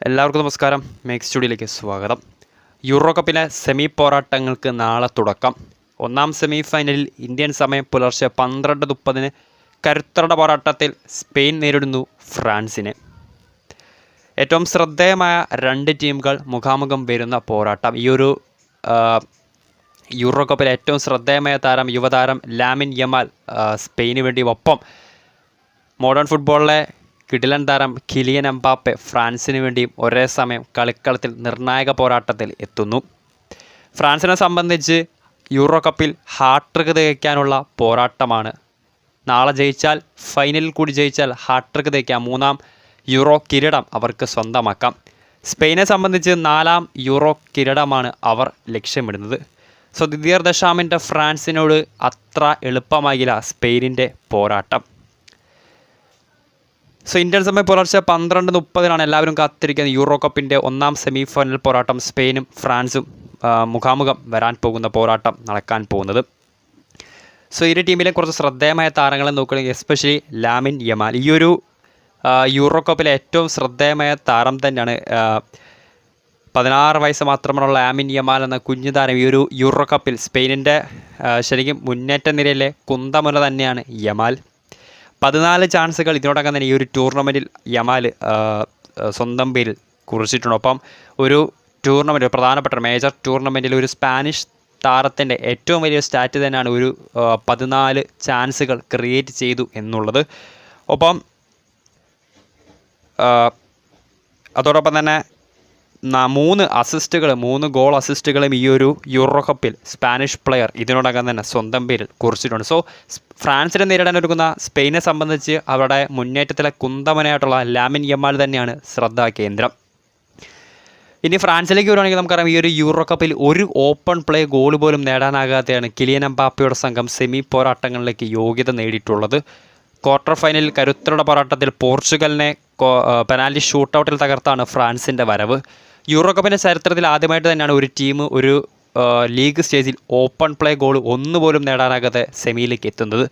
എല്ലാവർക്കും നമസ്കാരം. മേക്ക് സ്റ്റുഡിയോയിലേക്ക് സ്വാഗതം. യൂറോ കപ്പിലെ സെമി പോരാട്ടങ്ങൾക്ക് നാളെ തുടക്കം. ഒന്നാം സെമി ഫൈനലിൽ ഇന്ത്യൻ സമയം പുലർച്ചെ പന്ത്രണ്ട് മുപ്പതിന് കരുത്തരുടെ പോരാട്ടത്തിൽ സ്പെയിൻ നേരിടുന്നു ഫ്രാൻസിനെ. ഏറ്റവും ശ്രദ്ധേയമായ രണ്ട് ടീമുകൾ മുഖാമുഖം വരുന്ന പോരാട്ടം. ഈ ഒരു യൂറോ കപ്പിലെ ഏറ്റവും ശ്രദ്ധേയമായ താരം യുവതാരം ലാമിൻ യമാൽ സ്പെയിന് വേണ്ടി ഒപ്പം മോഡേൺ ഫുട്ബോളിലെ കിടിലൻ താരം കിലിയൻ എംബാപ്പെ ഫ്രാൻസിന് വേണ്ടിയും ഒരേ സമയം കളിക്കളത്തിൽ നിർണായക പോരാട്ടത്തിൽ എത്തുന്നു. ഫ്രാൻസിനെ സംബന്ധിച്ച് യൂറോ കപ്പിൽ ഹാട്രിക് തികയ്ക്കാനുള്ള പോരാട്ടമാണ്. നാളെ ജയിച്ചാൽ ഫൈനലിൽ കൂടി ജയിച്ചാൽ ഹാട്രിക് തികയ്ക്കാം മൂന്നാം യൂറോ കിരീടം അവർക്ക് സ്വന്തമാക്കാം. സ്പെയിനെ സംബന്ധിച്ച് നാലാം യൂറോ കിരീടമാണ് അവർ ലക്ഷ്യമിടുന്നത്. സോ ദിദിയർ ദശാമിന്റെ ഫ്രാൻസിനോട് അത്ര എളുപ്പമാകില്ല സ്പെയിനിന്റെ പോരാട്ടം. സോ ഇന്ത്യൻ സമയം പുലർച്ചെ പന്ത്രണ്ട് മുപ്പതിനാണ് എല്ലാവരും കാത്തിരിക്കുന്നത്. യൂറോ കപ്പിന്റെ ഒന്നാം സെമി ഫൈനൽ പോരാട്ടം സ്പെയിനും ഫ്രാൻസും മുഖാമുഖം വരാൻ പോകുന്ന പോരാട്ടം നടക്കാൻ പോകുന്നത്. സോ ഇരു ടീമിലെ കുറച്ച് ശ്രദ്ധേയമായ താരങ്ങളെ നോക്കുകയാണെങ്കിൽ എസ്പെഷ്യലി ലാമിൻ യമാൽ. ഈ ഒരു യൂറോ കപ്പിലെ ഏറ്റവും ശ്രദ്ധേയമായ താരം തന്നെയാണ് പതിനാറ് വയസ്സ് മാത്രമുള്ള ലാമിൻ യമാൽ എന്ന കുഞ്ഞു താരം ഈ ഒരു യൂറോ കപ്പിൽ സ്പെയിനിന്റെ ശരിക്കും മുന്നേറ്റ നിരയിലെ കുന്തമുന തന്നെയാണ് യമാൽ. പതിനാല് ചാൻസുകൾ ഇതിനോടകം തന്നെ ഈ ഒരു ടൂർണമെന്റിൽ യമാൽ സ്വന്തം പേരിൽ കുറിച്ചിട്ടുണ്ട്. ഒപ്പം ഒരു ടൂർണമെന്റ് പ്രധാനപ്പെട്ട മേജർ ടൂർണമെന്റിൽ ഒരു സ്പാനിഷ് താരത്തിന്റെ ഏറ്റവും വലിയ സ്റ്റാറ്റ് തന്നെയാണ് ഒരു പതിനാല് ചാൻസുകൾ ക്രിയേറ്റ് ചെയ്തു എന്നുള്ളത്. ഒപ്പം അതോടൊപ്പം തന്നെ മൂന്ന് അസിസ്റ്റുകൾ മൂന്ന് ഗോൾ അസിസ്റ്റുകളും ഈ ഒരു യൂറോ കപ്പിൽ സ്പാനിഷ് പ്ലെയർ ഇതിനോടകം തന്നെ സ്വന്തം പേരിൽ കുറിച്ചിട്ടുണ്ട്. സോ ഫ്രാൻസിനെ നേരിടാൻ ഒരുക്കുന്ന സ്പെയിനെ സംബന്ധിച്ച് അവരുടെ മുന്നേറ്റത്തിലെ കുന്തമനായിട്ടുള്ള ലാമിൻ യമാൽ തന്നെയാണ് ശ്രദ്ധാ കേന്ദ്രം. ഇനി ഫ്രാൻസിലേക്ക് വരുവാണെങ്കിൽ നമുക്കറിയാം ഈ ഒരു യൂറോ കപ്പിൽ ഒരു ഓപ്പൺ പ്ലേ ഗോൾ പോലും നേടാനാകാതെയാണ് കിലിയൻ എംബാപ്പയുടെ സംഘം സെമി പോരാട്ടങ്ങളിലേക്ക് യോഗ്യത നേടിയിട്ടുള്ളത്. ക്വാർട്ടർ ഫൈനലിൽ കരുത്തരുടെ പോരാട്ടത്തിൽ പോർച്ചുഗലിനെ പെനാൽറ്റി ഷൂട്ടൗട്ടിൽ തകർത്താണ് ഫ്രാൻസിന്റെ വരവ്. യൂറോ കപ്പിന്റെ ചരിത്രത്തിൽ ആദ്യമായിട്ട് തന്നെയാണ് ഒരു ടീം ഒരു ലീഗ് സ്റ്റേജിൽ ഓപ്പൺ പ്ലേ ഗോൾ ഒന്നുപോലും നേടാനാകാതെ സെമിയിലേക്ക് എത്തുന്നത്.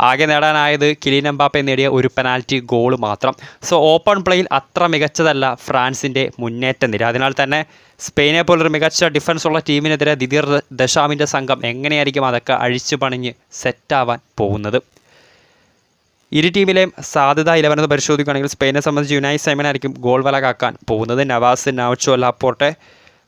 ആകെ നേടാനായത് കിലിൻ എംബാപ്പെ നേടിയ ഒരു പെനാൽറ്റി ഗോൾ മാത്രം. സോ ഓപ്പൺ പ്ലേയിൽ അത്ര മികച്ചതല്ല ഫ്രാൻസിന്റെ മുന്നേറ്റ നിര. അതിനാൽ തന്നെ സ്പെയിനെ പോലൊരു മികച്ച ഡിഫൻസ് ഉള്ള ടീമിനെതിരെ ദിദിർ ദശാമിന്റെ സംഘം എങ്ങനെയായിരിക്കും അതൊക്കെ അഴിച്ചു പണിഞ്ഞ് സെറ്റാവാൻ പോകുന്നത്? ഇരു ടീമിലെയും സാധ്യത ഇലവനെന്ന് പരിശോധിക്കുകയാണെങ്കിൽ സ്പെയിനെ സംബന്ധിച്ച് യുനൈ സൈമൻ ആയിരിക്കും ഗോൾ വല കാക്കാൻ പോകുന്നത്. Navas Nacho Laporte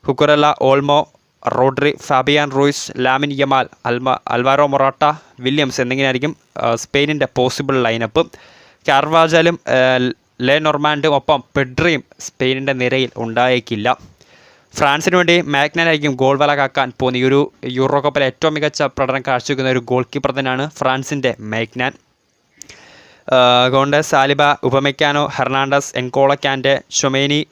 ഹുക്കുറല്ല Olmo Rodri Fabian Ruiz Lamine Yamal അൽമ അൽവാരോ മൊറാട്ട വില്യംസ് എന്നിങ്ങനെയായിരിക്കും സ്പെയിനിന്റെ പോസിബിൾ ലൈനപ്പ്. കാർവാജലും ലെ നൊർമാൻഡും ഒപ്പം പെഡ്രിയും സ്പെയിനിന്റെ നിരയിൽ ഉണ്ടായേക്കില്ല. ഫ്രാൻസിന് വേണ്ടി മാഗ്നാനായിരിക്കും ഗോൾ വല കാക്കാൻ പോകുന്ന ഈ ഒരു യൂറോ കപ്പിലെ ഏറ്റവും മികച്ച പ്രകടനം കാഴ്ചവെക്കുന്ന ഒരു ഗോൾ കീപ്പർ തന്നെയാണ് ഫ്രാൻസിന്റെ മാഗ്നാൻ. ഗോണ്ടസ് സാലിബ ഉപമെക്കാനോ ഹെർണാണ്ടസ് എൻകോളക്കാന്റെ ഷൊമേനി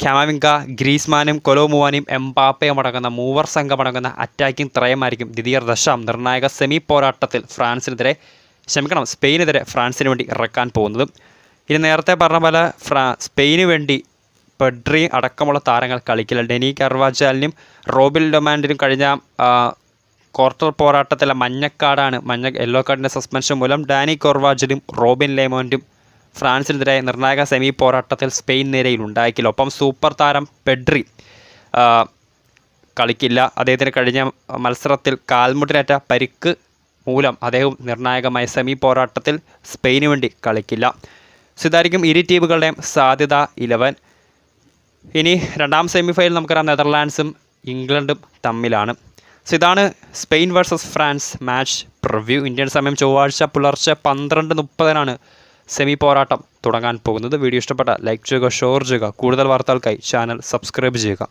ക്യാമവിങ്ക ഗ്രീസ്മാനും കൊലോമുവാനും എംബാപ്പയും അടങ്ങുന്ന മൂവർ സംഘം അടങ്ങുന്ന അറ്റാക്കിംഗ് ത്രയമായിരിക്കും ദിദിയർ ദശാം. നിർണായക സെമി പോരാട്ടത്തിൽ ഫ്രാൻസിനെതിരെ ക്ഷമിക്കണം സ്പെയിനെതിരെ ഫ്രാൻസിന് വേണ്ടി ഇറക്കാൻ പോകുന്നത്. ഇനി നേരത്തെ പറഞ്ഞ പോലെ ഫ്രാ സ്പെയിന് വേണ്ടി പെഡ്രി അടക്കമുള്ള താരങ്ങൾ കളിക്കില്ല. ഡെനി കർവാജാലിനും റോബിൽ ഡൊമാൻഡിനും കഴിഞ്ഞ ക്വാർട്ടർ പോരാട്ടത്തിലെ മഞ്ഞക്കാടാണ്. മഞ്ഞ യെല്ലോ കാർഡിന്റെ സസ്പെൻഷൻ മൂലം ഡാനി കോർവാജിലും റോബിൻ ലേമോന്റും ഫ്രാൻസിനെതിരെ നിർണായക സെമി പോരാട്ടത്തിൽ സ്പെയിൻ നിരയിൽ ഉണ്ടായിക്കില്ല ഒപ്പം സൂപ്പർ താരം പെഡ്രി കളിക്കില്ല. അദ്ദേഹത്തിന് കഴിഞ്ഞ മത്സരത്തിൽ കാൽമുട്ടിനേറ്റ പരിക്ക് മൂലം അദ്ദേഹം നിർണായകമായ സെമി പോരാട്ടത്തിൽ സ്പെയിന് വേണ്ടി കളിക്കില്ല. സിതാരിക്കും ഇരു ടീമുകളുടെയും സാധ്യത ഇലവൻ. ഇനി രണ്ടാം സെമി ഫൈനൽ നമുക്കറിയാം നെതർലാൻഡ്സും ഇംഗ്ലണ്ടും തമ്മിലാണ്. സോ ഇതാണ് Spain versus France match preview Indian സമയം ചൊവ്വാഴ്ച പുലർച്ചെ പന്ത്രണ്ട് മുപ്പതിനാണ് സെമി പോരാട്ടം തുടങ്ങാൻ പോകുന്നത്. വീഡിയോ ഇഷ്ടപ്പെട്ട ലൈക്ക് ചെയ്യുക ഷെയർ ചെയ്യുക. കൂടുതൽ വാർത്തകൾക്കായി ചാനൽ സബ്സ്ക്രൈബ് ചെയ്യുക.